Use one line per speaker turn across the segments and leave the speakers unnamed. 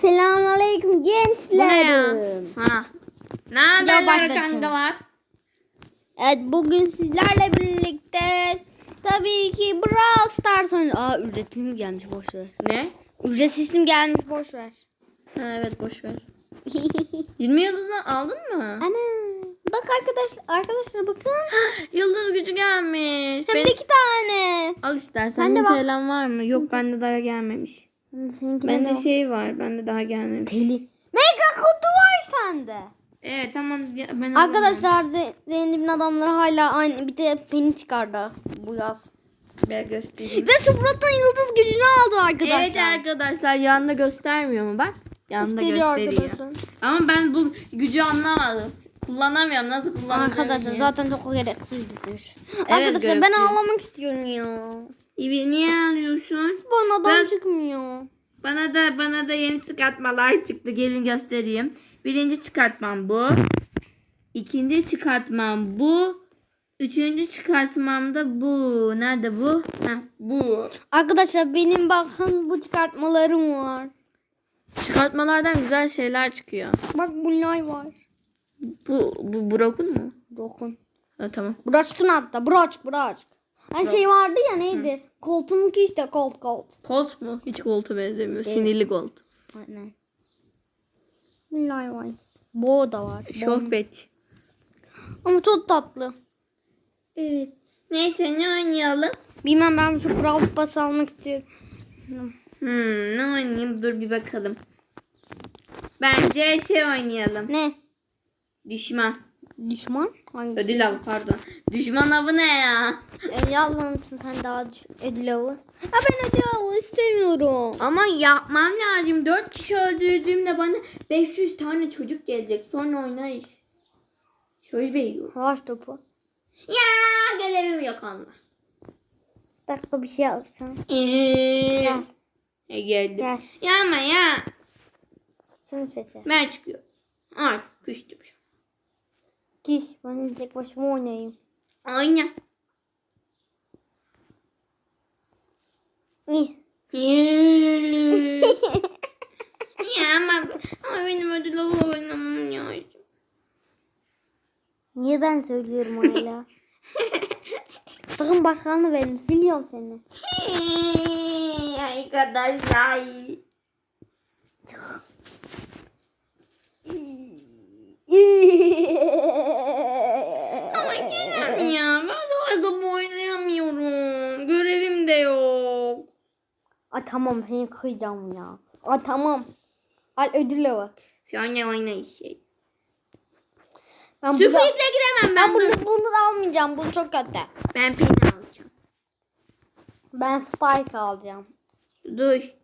Selamünaleyküm gençlerim.
Ha. Ne haberler kankalar?
Evet bugün sizlerle birlikte tabii ki Brawl Stars oynuyoruz. Aa ücretim gelmiş boş ver.
Ne?
Ücretsiz gelmiş boş ver.
Ha, evet boş ver. 20 yıldızını aldın mı?
Ana bak arkadaşlar arkadaşlar bakın.
Yıldız gücü gelmiş.
Hem
Ben-
de iki tane.
Al istersen.
Sen de bak.
Var mı? Yok bende daha gelmemiş.
Seninki
Bende şey var. Bende daha gelmemiş.
Mega kutu var sende.
Evet ama ben
Arkadaşlar Ze- Zeynep'in adamları hala aynı. Bir de peni çıkardı bu yaz.
Ben göstereyim.
Ve Sprout'un yıldız gücünü aldı arkadaşlar.
Evet arkadaşlar yanında göstermiyor mu bak? Yanında
Gösteriyor arkadaşlar.
Ama ben bu gücü anlamadım. Kullanamıyorum. Nasıl kullanacağım?
Arkadaşlar
diye.
zaten çok gereksiz bir sür. arkadaşlar ben ağlamak istiyorum ya.
İyi, niye ağlıyorsun?
Bana adam
Ben-
çıkmıyor.
Bana da bana da yeni çıkartmalar çıktı. Gelin göstereyim. Birinci çıkartmam bu. İkinci çıkartmam bu. Üçüncü çıkartmam da bu. Nerede bu? Heh, bu.
Arkadaşlar benim bakın bu çıkartmalarım var.
Çıkartmalardan güzel şeyler çıkıyor.
Bak bunlar var.
Bu bu Brock'un mu?
Dokun.
Ha, tamam.
Broçkun hatta. Broç broç. Hani şey vardı ya neydi? Koltuğum ki işte kolt kolt.
Colt mu? Hiç Colt'a benzemiyor. Sinirli Colt.
Aynen. Bunlar var. Bo da var. Bo.
Şohbet.
Ama çok tatlı.
Evet. Neyse ne oynayalım?
Bilmem ben şu Brawl Pass almak istiyorum.
Hmm, ne oynayayım? Dur bir bakalım. Bence şey oynayalım.
Ne?
Düşman.
Düşman? Hangisi?
Ödül avı pardon. Düşman avı ne ya?
E, yazmamışsın sen daha düş- ödül avı. Ha ben ödül avı istemiyorum.
Ama yapmam lazım. 4 kişi öldürdüğümde bana 500 tane çocuk gelecek. Sonra oynayış. Söz veriyorum.
Savaş topu.
Ya görevim yok Allah.
Dakika bir şey alacağım.
Eee.
Gel.
E, geldim.
Gel.
Ya ama ya.
Şunu seçelim.
Ben çıkıyorum. Ay küstüm şu.
Giş ben tek başıma oynayayım. İyi.
ya ama, ama benim ödül oynamam lazım.
Niye ben söylüyorum hala? Sakın başkanı benim. Siliyorum seni.
Arkadaşlar. Ama gene ya ben savaşta oynayamıyorum. Görevim de yok.
Aa tamam seni kıyacağım ya. Aa tamam. Al ödül avı.
Sonra oynayış şey.
Ben bunu,
Süpürükle giremem ben.
ben bunu, bunu da almayacağım. Bu çok kötü.
Ben peni alacağım.
Ben Spike alacağım.
Dur.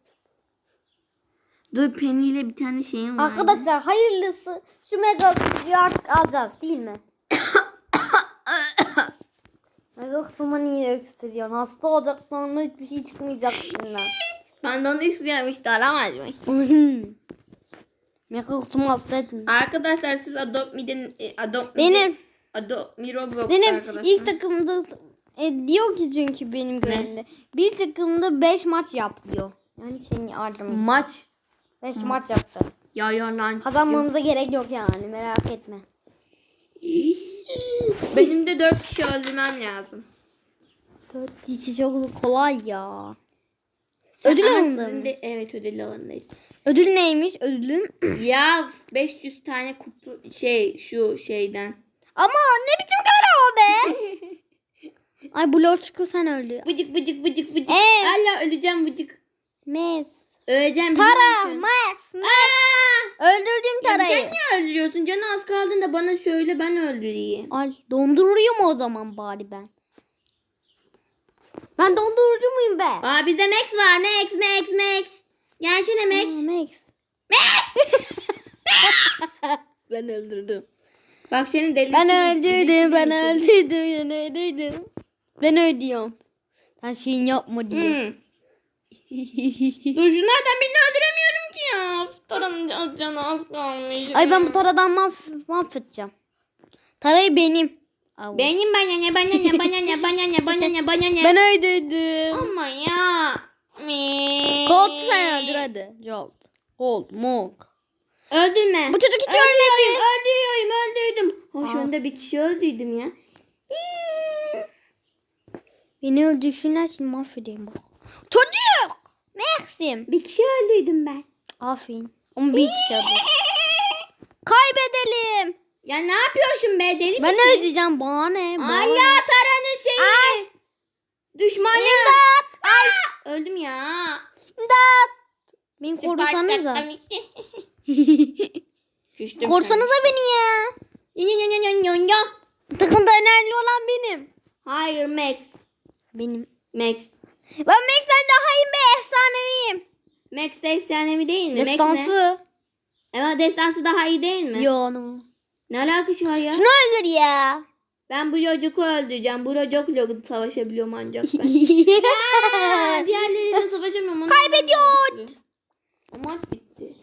Dur peniyle bir tane şeyim var.
Arkadaşlar hayırlısı şu mega kutuyu artık alacağız değil mi? Kısmı niye öksürüyorsun? Hasta olacak sonra hiçbir şey çıkmayacak içinden.
Ben de onu istiyorum işte alamaz mı?
mega kısmı hasta etme.
Arkadaşlar siz Adopt Me'den e, Adopt
Benim.
Adopt Me Roblox
Benim
arkadaşlar.
ilk takımda e, diyor ki çünkü benim görevimde. Bir takımda 5 maç yap diyor. Yani senin yardımın.
maç
5 maç yapacağız.
ya ya lan.
Kazanmamıza gerek yok yani merak etme.
Benim de 4 kişi öldürmem lazım.
Dört kişi çok kolay ya. Ödül avında
sizin
mı?
de- evet ödül avındayız.
Ödül neymiş? Ödülün
ya 500 tane kupu şey şu şeyden.
Ama ne biçim görev o be? Ay blok çıkıyor sen öldü.
Bıcık bıcık bıcık bıcık.
Ee?
Hala öleceğim bıcık.
Mes.
Öleceğim.
Tara. Mes.
Aa!
Öldürdüm
Ya
Tara'yı.
sen niye öldürüyorsun? Canı az kaldığında bana söyle ben öldüreyim.
Ay donduruyor mu o zaman bari ben? Ben dondurucu muyum be?
Aa bizde Max var. Max Max Max. Gelsene Max.
Aa, Max.
Ben öldürdüm. Bak senin deli.
Ben öldürdüm, ben öldürdüm, ben öldürdüm. Ben öldüyorum. Sen şeyin yapma diye.
Hı. Dur şunlardan birini öldüremiyorum ki ya. Taranın can- canı az kalmış.
Ay ben bu taradan mahv mahvedeceğim. Tarayı benim. Au.
Benim bana ne bana ne bana ne bana ne bana ne bana ne.
Ben öldürdüm.
Ama ya.
Colt sen öldür hadi. Jolt. Gold, mok.
Öldürme.
Bu çocuk hiç
Öldürüyorum, öldürüyorum, öldürdüm. Hoş
Aa.
onda bir kişi öldürdüm ya.
Beni öldürsünler seni mahvedeyim bak. Çocuk! Maxim.
Bir kişi öldürdüm ben.
Aferin. Ama bir kişi öldü. Kaybedelim.
Ya ne yapıyorsun be deli
Ben
misin?
öldüreceğim bana ne? Bana
Allah
ne?
taranın şeyi. Düşmanı.
İmdat!
Ay. Öldüm ya.
İmdat! Beni korusanıza. Korusanıza beni ya.
Ya ya ya ya ya ya.
Takımda önemli olan benim.
Hayır Max.
Benim.
Max.
Ben Max'ten daha iyi efsaneviyim.
Max de efsanevi değil mi?
Destansı.
Ama destansı daha iyi değil mi?
Yo no.
Ne alakası var ya?
Şunu öldür ya.
Ben bu çocuğu öldüreceğim. Bu çocukla savaşabiliyorum ancak ben. Aa, Diğerleriyle savaşamıyorum.
Kaybediyor.
güçlü. O maç bitti.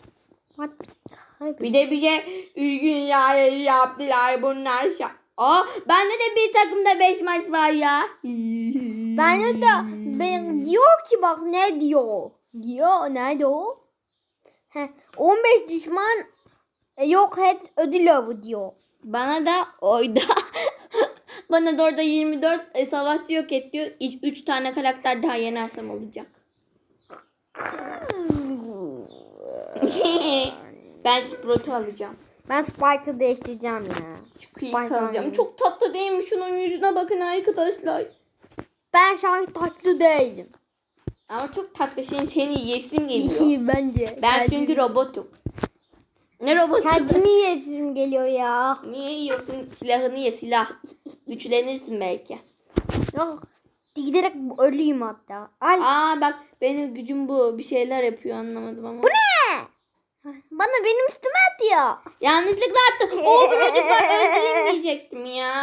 Bir de bize üzgün ya yaptılar bunlar. şa- Aa, bende de bir takımda 5 maç var ya.
Bende de ben diyor ki bak ne diyor. Diyor ne diyor? He, 15 düşman e, yok et ödül avı diyor.
Bana da oyda. Bana da orada 24 e, savaşçı yok et diyor. 3 tane karakter daha yenersem olacak. ben Sprout'u alacağım.
Ben Spike'ı değiştireceğim ya.
Çıkıyı
Vay
alacağım.
vay.
Çok tatlı değil mi? Şunun yüzüne bakın arkadaşlar.
Ben şu an tatlı değilim.
Ama çok tatlı. Senin, seni yesim geliyor.
Bence.
ben çünkü robotum. Ne robotu?
Kendimi yesim geliyor ya.
Niye yiyorsun? Silahını ye silah. Güçlenirsin belki.
Yok. Giderek ölüyüm hatta. Ay.
Aa bak benim gücüm bu. Bir şeyler yapıyor anlamadım ama.
Bu ne? Bana benim üstüme atıyor.
Yanlışlıkla attım. O çocuk var öldüreyim diyecektim ya.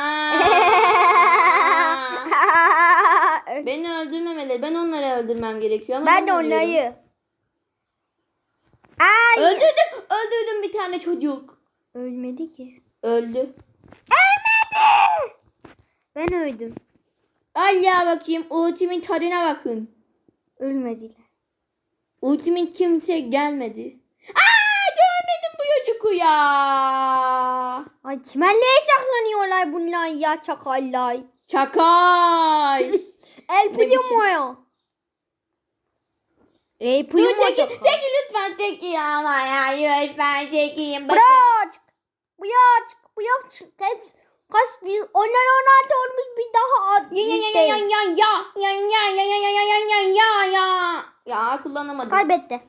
Beni öldürmemeleri. Ben onları öldürmem gerekiyor ama
ben de onları. Ay.
Öldürdüm. Öldürdüm bir tane çocuk.
Ölmedi ki.
Öldü.
Ben öldüm.
Al ya bakayım. Ultimin tadına bakın.
Ölmediler.
Ultimin kimse gelmedi. Çocuğu ya.
Ay kimenle saklanıyorlar bunlar ya çakallar.
Çakal.
El primo ya. El
Dur
primo
çekil,
çakal.
çekil lütfen çekil ama ya lütfen çekeyim.
Bırak. Ya çık. Kaç, kaç biz onlar 16 olmuş bir daha at.
Ya ya ya ya ya ya ya ya ya ya ya ya ya ya ya ya ya kullanamadım.
Kaybetti.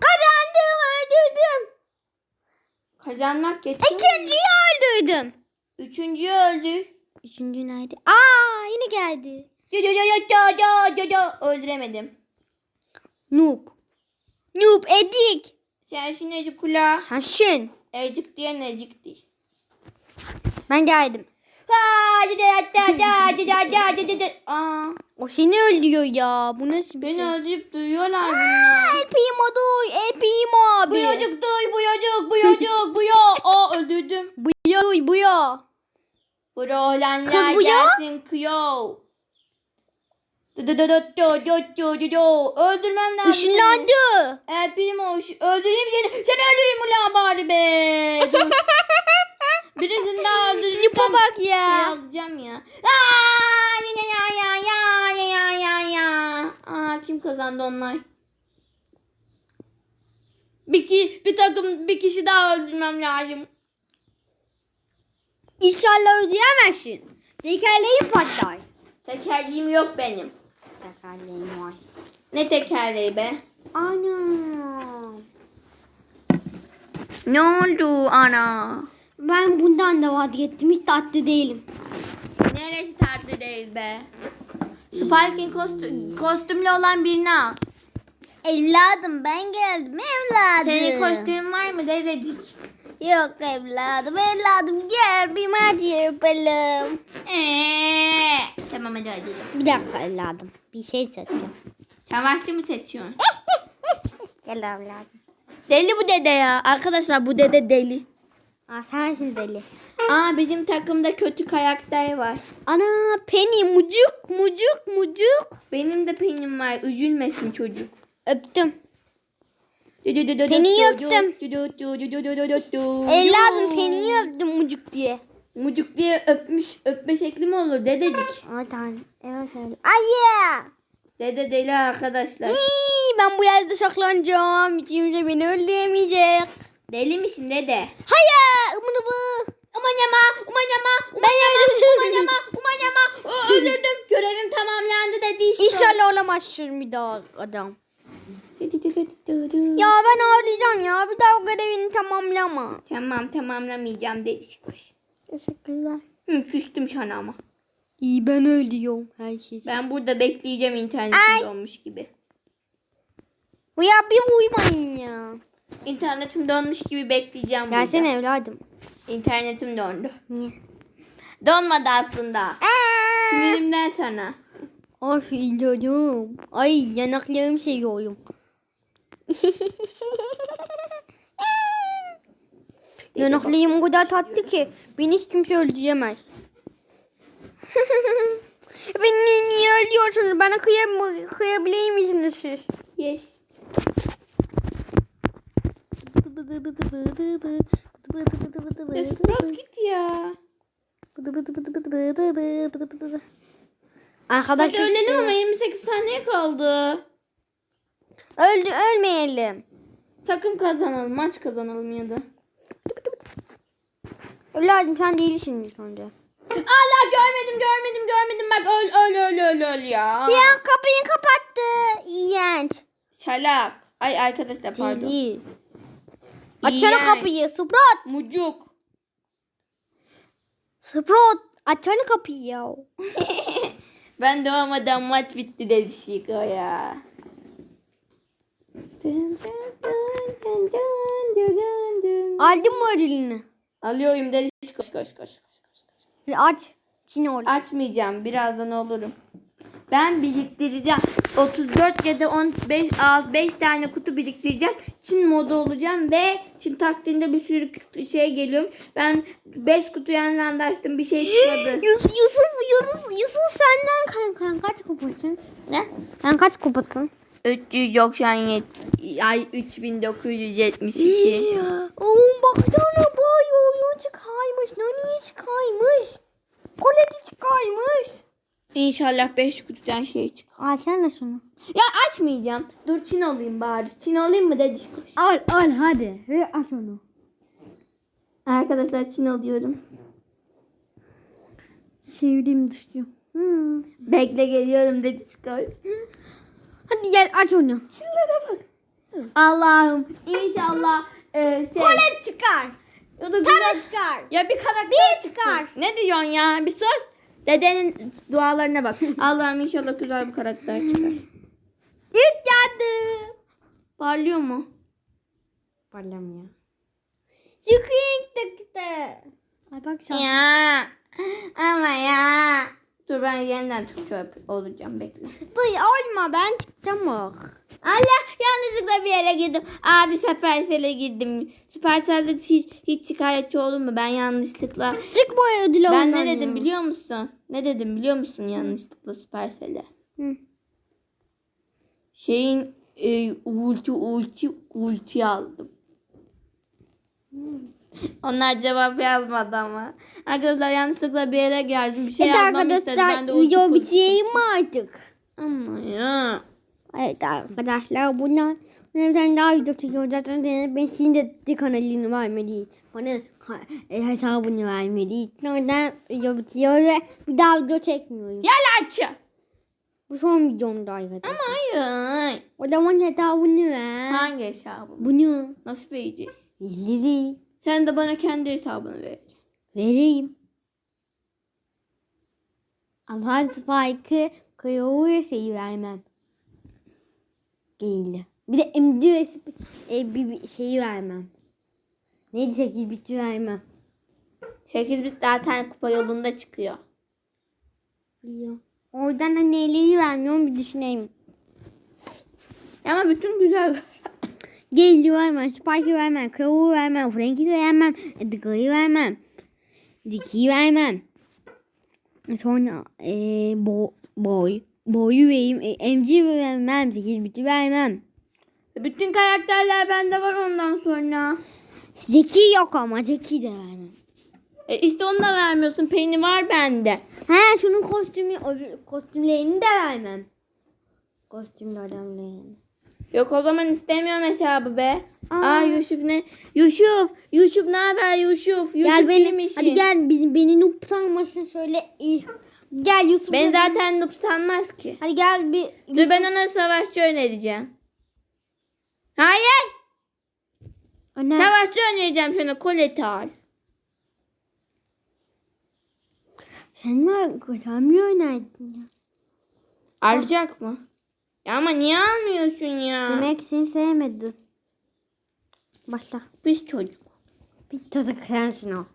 Kazandım öldürdüm.
Kazanmak geçti.
İkinciyi öldürdüm.
Üçüncü öldü.
Üçüncü nerede? Aa yine geldi.
Ya ya ya ya ya ya ya ya öldüremedim.
Noob. Noob edik.
Sen şimdi ecik kula.
Sensin.
Ecik diye necik değil.
Ben geldim.
Aa,
o seni öldürüyor ya. Bu nasıl bir
Beni
şey?
öldürüp duyuyorlar bunlar.
El Pimo duy. El Pimo abi.
Buyacık duy. Buyacık. Buyacık. Buya. Aa öldürdüm.
Buya duy. Buya.
Brolanlar gelsin. Kıyo. Öldürmem lazım.
Işınlandı.
El Pimo öldüreyim seni. Seni öldüreyim ulan bari be. Dur. Birisini daha öldürürsem
Nipa bak ya.
şey alacağım ya. Aa, ya ya ya ya ya ya ya. ya. Aa, kim kazandı onlar? Bir, ki, bir takım bir kişi daha öldürmem lazım.
İnşallah ödeyemezsin. Tekerleğin patlar.
Tekerleğim yok benim.
Tekerleğim var.
Ne tekerleği be?
Ana.
Ne oldu ana?
Ben bundan da vazgeçtim. Hiç tatlı değilim.
Neresi tatlı değil be? Spike'in kostü, kostümlü olan birini al.
Evladım ben geldim evladım.
Senin kostümün var mı dedecik?
Yok evladım evladım gel bir maç yapalım.
Eee. Tamam hadi hadi.
Bir dakika evladım. Bir şey seçiyorum.
Savaşçı mı seçiyorsun?
Gel evladım.
Deli bu dede ya. Arkadaşlar bu dede deli.
Aa sensin deli.
Aa bizim takımda kötü karakter var.
Ana Penny mucuk mucuk mucuk.
Benim de penim var. Üzülmesin çocuk.
Öptüm. Penny'yi öptüm. Evladım peniyi öptüm mucuk diye.
Mucuk diye öpmüş öpme şekli mi olur dedecik?
Ay tamam. Evet evet. Ay
Dede deli arkadaşlar.
İyi, ben bu yerde saklanacağım. Hiç kimse beni öldüremeyecek.
Deli misin dede?
Hayır. Umunu bu.
Aman yama, aman yama,
Ben
aman
öldürdüm.
yama, aman yama. Aa, Öldürdüm. Görevim tamamlandı dedi işte.
İnşallah olamazsın bir daha adam. Ya ben ağlayacağım ya. Bir daha görevini tamamlama.
Tamam tamamlamayacağım dedi koş.
Teşekkürler.
Hı, küstüm sana ama.
İyi ben ölüyorum herkes.
Ben burada bekleyeceğim internetim donmuş gibi.
Ya bir uyumayın ya.
İnternetim donmuş gibi bekleyeceğim burada.
Gelsene evladım.
İnternetim dondu.
Niye?
Donmadı aslında. Sinirimden sana.
Ay canım. Ay yanaklarımı seviyorum. Yanaklarım o kadar tatlı ki beni hiç kimse öldüremez. beni niye öldürüyorsunuz? Bana kıyam kıyabilir misiniz siz?
Yes. Ses bırak git ya.
Arkadaşlar
ölelim ama 28 saniye kaldı.
Öldü, ölmeyelim.
Takım kazanalım, maç kazanalım ya da.
Evladım sen değilsin önce.
Allah görmedim, görmedim, görmedim. Bak öl, öl, öl, öl, öl ya.
Ya kapıyı kapattı. İğrenç.
Salak. Ay arkadaşlar pardon.
Deli.
İğrenç.
kapıyı. Sprot.
Mucuk.
Sprot. Açsana kapıyı ya.
Ben doğamadan maç bitti dedi Şiko ya. Dın dın dın dın dın dın dın dın.
Aldın mı ödülünü?
Alıyorum dedi Şiko. Koş koş koş koş.
Aç. Çin.
Açmayacağım. Birazdan olurum. Ben biriktireceğim. 34 ya da 15 5 tane kutu biriktireceğim. Çin modu olacağım ve Çin taktiğinde bir sürü şey geliyorum. Ben 5 kutu yanında anda açtım. Bir şey çıkmadı.
Yusuf, Yusuf, Yusuf, senden kan, kan kaç kupasın?
ne?
Sen kaç kupasın?
397 ay 3972.
Oğlum baksana boy oyun çıkaymış. Nani çıkaymış. Koleti çıkaymış.
İnşallah 5 kutudan şey çıkar.
Al sen de şunu.
Ya açmayacağım. Dur Çin alayım bari. Çin alayım mı dedi.
Al al hadi. Ve aç onu.
Arkadaşlar Çin alıyorum.
Sevdiğim düşüyor. Hmm.
Bekle geliyorum dedi koş.
Hadi gel aç onu.
Çinlere bak. Allah'ım inşallah e, şey.
Kolet çıkar.
Ya da
Para
bir,
çıkar.
ya bir karakter
Bir çıkar.
Ne diyorsun ya? Bir sus. Dedenin dualarına bak. Allah'ım inşallah güzel bir karakter çıkar.
İlk geldi.
Parlıyor mu?
Parlamıyor. Çıkayım tıktı. Ay bak şu an.
Ya. Ama ya. Dur ben yeniden Türkçe olacağım bekle.
Duy olma ben çıkacağım bak.
Allah yanlışlıkla bir yere girdim. Abi Supercell'e girdim. Supercell'de hiç, hiç şikayetçi olur mu? Ben yanlışlıkla.
Çık bu ödülü
Ben ne dedim
ya.
biliyor musun? Ne dedim biliyor musun yanlışlıkla Supercell'e?
Hı.
Şeyin e, ulti ulti ulti aldım. Onlar cevap yazmadı ama. Arkadaşlar yanlışlıkla bir yere geldim. Bir şey
Evet
yazmamı istedi. Ben de
video bitireyim mi artık?
Ama ya.
Evet arkadaşlar bundan bir tane daha video çekiyor zaten ben sizin de kanalını vermeliyiz. Bana e, hesabını vermeliyiz. Oradan video bitiyor ve bir daha video çekmiyorum.
Yalancı.
Bu son videomda arkadaşlar.
Hayır.
O zaman hesabını ver.
Hangi hesabım?
Bunu
Nasıl vereceğiz?
veririm.
Sen de bana kendi hesabını vereceksin.
Vereyim. Ama Spike'ı kıyıyor şeyi vermem. Değil. Bir de MD ve e, bir, bir şeyi vermem. Neydi 8 biti vermem.
8 bit zaten kupa yolunda çıkıyor.
Biliyor. Oradan da neyleri vermiyorum bir düşüneyim.
Ama bütün güzel.
Gale'i vermem, Spike'ı vermem, Crow'u vermem, Frank'i vermem, Edgar'ı vermem, Dicky'yi vermem. Sonra e, bo, boy, boyu vereyim, e, MC vermem, 8 biti vermem.
Bütün karakterler bende var ondan sonra.
Zeki yok ama Zeki de vermem.
E işte onu da vermiyorsun. Penny var bende.
He şunun kostümü, kostümlerini de vermem. Kostümlü adamlerini.
Yok o zaman istemiyorum hesabı be. Aa,
Aa.
Yusuf ne? Yusuf. Yusuf ne haber Yusuf? Yusuf
Gel
benim
beni,
işim.
hadi gel beni, beni noob sanmasın şöyle iyi. Gel Yusuf.
Ben zaten noob sanmaz ki.
Hadi gel bir.
Dur ben ona savaşçı önereceğim. Hayır.
Öner.
Savaşçı önereceğim şuna koleti al.
Sen mi kotamıyor önerdin ya?
Alacak mı? Ya ama niye almıyorsun ya?
Demek seni sevmedi. Başla.
Biz çocuk.
Bir çocuk sensin o.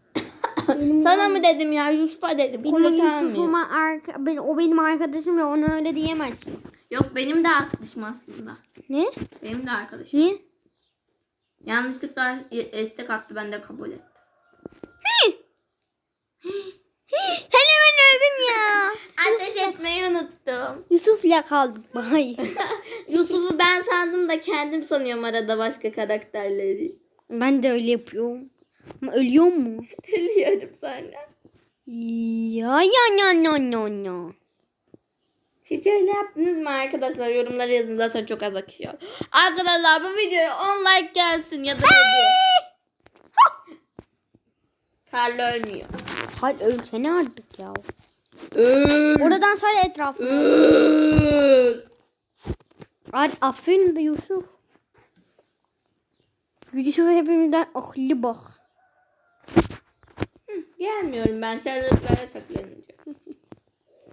benim
Sana mı dedim ya Yusuf'a dedim.
benim
almıyor.
Yusuf'uma arka, ben, o benim arkadaşım ya ona öyle diyemezsin.
Yok benim de arkadaşım aslında.
Ne?
Benim de arkadaşım.
Niye?
Yanlışlıkla estek attı ben de kabul ettim.
Sen hemen öldün ya.
Ateş etmeyi unuttum.
Yusuf'la kaldık. Bay.
Yusuf'u ben sandım da kendim sanıyorum arada başka karakterleri.
ben de öyle yapıyorum. Ama ölüyor mu?
Biliyorum sonra.
Ya ya ya ya ya ya.
Hiç öyle yaptınız mı arkadaşlar? Yorumlara yazın zaten çok az akıyor. Arkadaşlar bu videoya 10 like gelsin ya da 7. Karlı ölmüyor.
Hadi ölsene artık ya.
Öl.
Oradan say etrafına.
Öl.
Hadi aferin be Yusuf. Yusuf hepimizden akıllı bak.
Gelmiyorum ben serverlara saklanacağım.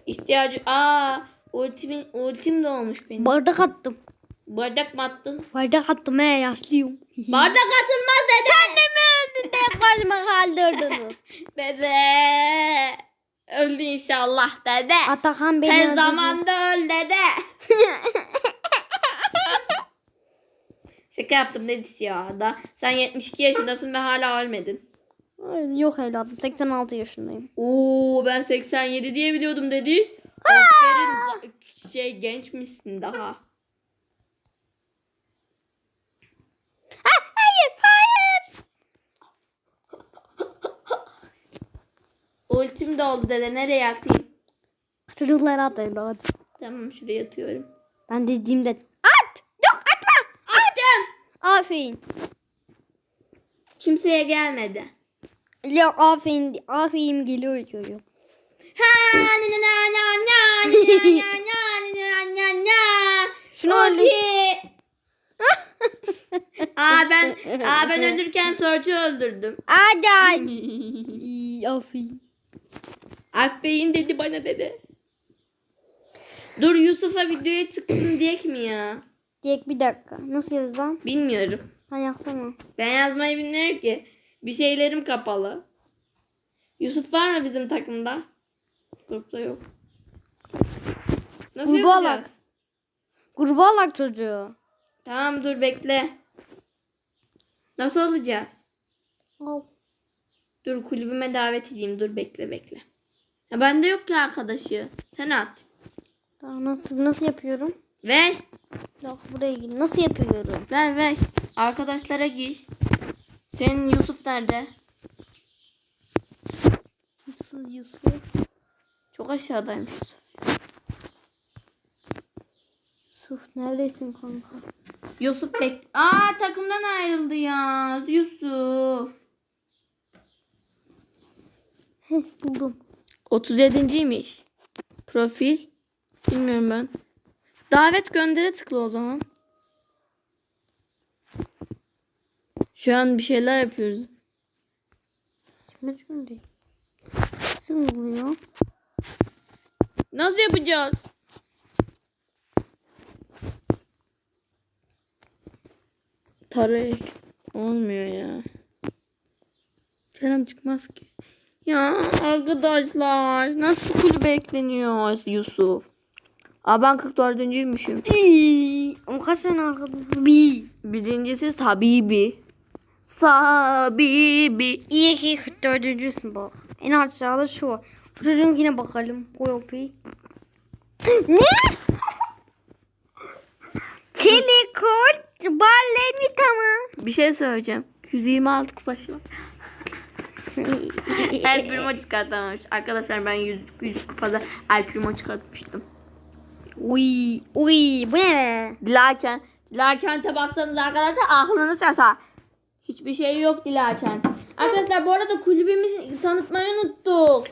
İhtiyacı... Aa, ultimin, ultim de olmuş benim.
Bardak attım.
Bardak mı attın?
Bardak attım he yaşlıyım.
Bardak atılmaz dede.
Sen de mi öldün de başıma kaldırdınız?
Dede. Öldü inşallah dede.
Atakan beni
Tez
öldürdü.
zamanda öl dede. Şaka yaptım ne ya da. Sen 72 yaşındasın ve hala ölmedin.
Yok evladım 86 yaşındayım.
Oo ben 87 diye biliyordum dediş. Aferin şey gençmişsin daha.
Hayır hayır.
Ultim de oldu dede nereye atayım?
Çocuklara at evladım.
Tamam şuraya atıyorum.
Ben dediğimde at. Yok atma.
Attım.
Aferin.
Kimseye gelmedi.
Yok aferin. Aferin geliyor çocuğum.
Ha na na na na na na na na na na.
Şunu
Ulti. Aa ben aa ben ölürken Sorcu öldürdüm.
Hadi. İyi, aferin.
Aferin dedi bana dedi. Dur Yusuf'a videoya çıktın diyek mi ya?
Diyek bir dakika. Nasıl yazacağım?
Bilmiyorum.
Sen yazsana.
Ben yazmayı bilmiyorum ki. Bir şeylerim kapalı. Yusuf var mı bizim takımda? Grupta yok. Nasıl
Grubu
yazacağız?
alak. Gruba alak çocuğu.
Tamam dur bekle. Nasıl alacağız?
Al.
Dur kulübüme davet edeyim. Dur bekle bekle. Ya bende yok ki arkadaşı. Sen at.
Daha nasıl nasıl yapıyorum?
Ver.
Yok buraya gir. Nasıl yapıyorum?
Ver ver. Arkadaşlara gir. Senin Yusuf nerede?
Nasıl Yusuf?
Çok aşağıdaymış Yusuf.
Yusuf neredesin kanka?
Yusuf bek... Aa takımdan ayrıldı ya. Yusuf.
Heh buldum.
37.ymiş. Profil. Bilmiyorum ben. Davet göndere tıkla o zaman. Şu an bir şeyler yapıyoruz.
Kime cümle? Nasıl buluyor?
Nasıl yapacağız? Tarek. Olmuyor ya. Kerem çıkmaz ki. Ya arkadaşlar nasıl kulübe ekleniyor Yusuf? Aa ben 44.yüymüşüm.
Ama kaç tane arkadaşım? Bir.
Birincisi Sabibi. Sabibi.
İyi ki 44. bak. En aşağıda şu var. Çocuğunkine bakalım. Koyopi. ne? Çelikurt
Bir şey söyleyeceğim. 126 kupası var. El Primo çıkartamamış. Arkadaşlar ben 100, 100 kupada El Primo çıkartmıştım.
Uy uy bu ne be?
Dilaken, Dilakent'e baksanız arkadaşlar aklınız şaşar. Hiçbir şey yok Dilakent. Arkadaşlar bu arada kulübümüzü tanıtmayı unuttuk.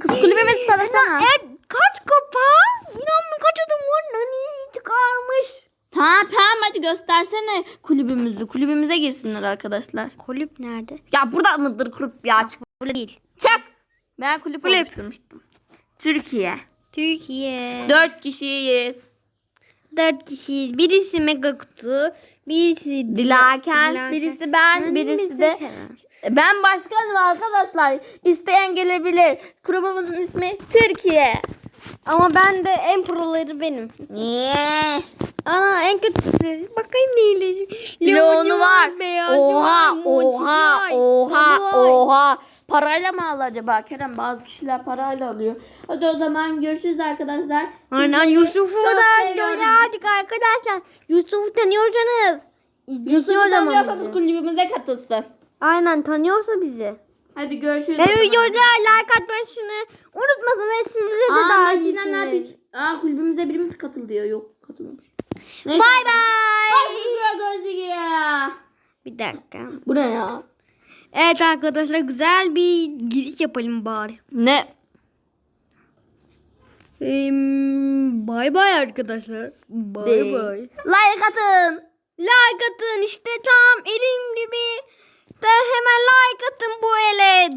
Kız kulübümüzü tanıtsana.
Evet kaç kupa? İnan kaç adım var? Nani çıkarmış.
Tamam tamam hadi göstersene kulübümüzü. Kulübümüze girsinler arkadaşlar.
Kulüp nerede?
Ya burada mıdır kulüp ya? Çık.
Burada değil.
Çık. Ben kulüp,
Kulüp.
oluşturmuştum. Türkiye.
Türkiye.
Dört kişiyiz.
Dört kişiyiz. Birisi mega kutu. Birisi
Dilakent,
Dilakent.
birisi ben,
Ben
birisi de ben başkanım arkadaşlar. İsteyen gelebilir. Grubumuzun ismi Türkiye.
Ama ben de en proları benim.
Yeah.
Ana en kötüsü. Bakayım neyle.
Leonu var.
beyazı
Oha,
var,
oha, oha, oha. Parayla mı aldı acaba? Kerem bazı kişiler parayla alıyor. Hadi o zaman görüşürüz arkadaşlar.
Aynen Yusuf'u da gördük arkadaşlar. Yusuf'u tanıyorsanız.
Yusuf'u tanıyorsanız kulübümüze katılsın.
Aynen tanıyorsa bizi.
Hadi görüşürüz.
Ve videoda like atmasını unutmasın ve sizleri de
Aa
davet etsinler.
yapıyor? Aa kulübümüze biri mi katıldı diyor. Yok katılmamış.
Bay bay.
Bye.
Bir dakika.
Bu ne ya?
Evet arkadaşlar güzel bir giriş yapalım bari.
Ne?
Bay bay arkadaşlar. Bay bay.
Like atın.
Like atın işte tam elim gibi. De hemen like atın bu ele.